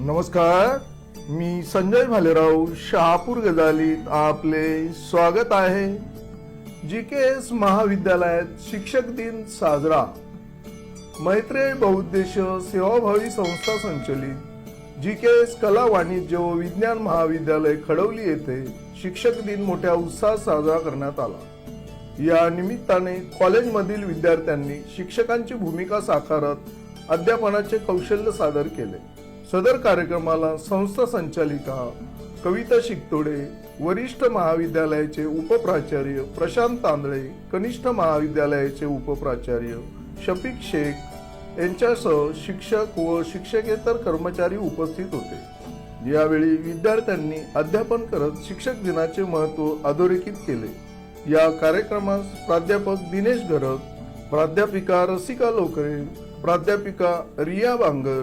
नमस्कार मी संजय भालेराव शहापूर गजालीत आपले स्वागत आहे. जी के एस महाविद्यालयात शिक्षक दिन साजरा. मैत्रेय बहुद्देश सेवाभावी संस्था संचलित. जी के एस कला वाणिज्य व विज्ञान महाविद्यालय खडवली येथे शिक्षक दिन मोठ्या उत्साहात साजरा करण्यात आला. या निमित्ताने कॉलेजमधील विद्यार्थ्यांनी शिक्षकांची भूमिका साकारत अध्यापनाचे कौशल्य सादर केले. सदर कार्यक्रमाला संस्था संचालिका कविता शिकतोडे वरिष्ठ महाविद्यालयाचे उपप्राचार्य प्रशांत तांदळे कनिष्ठ महाविद्यालयाचे उपप्राचार्य शफीक शेख यांच्यासह शिक्षक व शिक्षकेतर कर्मचारी उपस्थित होते. यावेळी विद्यार्थ्यांनी अध्यापन करत शिक्षक दिनाचे महत्त्व अधोरेखित केले. या कार्यक्रमास प्राध्यापक दिनेश गरग प्राध्यापिका रसिका लोकरे प्राध्यापिका Riya Bangar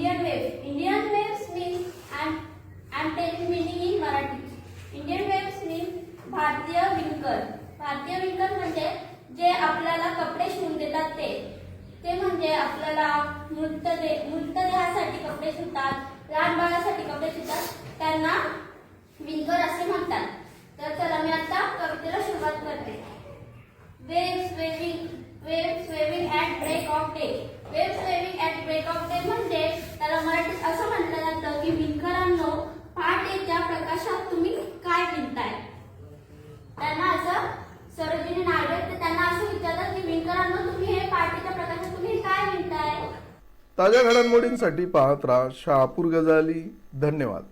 Indian Waves. Indian Waves means and and telling meaning in Marathi. Indian Waves means भारतीय विणकर भारतीय विणकर म्हणजे जे आपल्याला कपडे शिवून देतात ते. ते म्हणजे आपल्याला मृतदे मृतदेहासाठी कपडे शिवतात लहान बाळासाठी कपडे शिवतात त्यांना विणकर असे म्हणतात. तर चला मी आता कवितेला सुरुवात करते. Waves waving waves waving at break of day waves waving at break of day म्हणजे मराठीत असं म्हटलं जातं की विणकरांनो पहाटेच्या प्रकाशात तुम्ही काय विणताय? त्यांना असं सरोजिनी नागरिक त्यांना असं विचारतात की विणकरांनो तुम्ही हे पहाटेच्या प्रकाशात तुम्ही काय विणताय? ताज्या घडामोडींसाठी पाहत राहा शहापूर गजाली. धन्यवाद.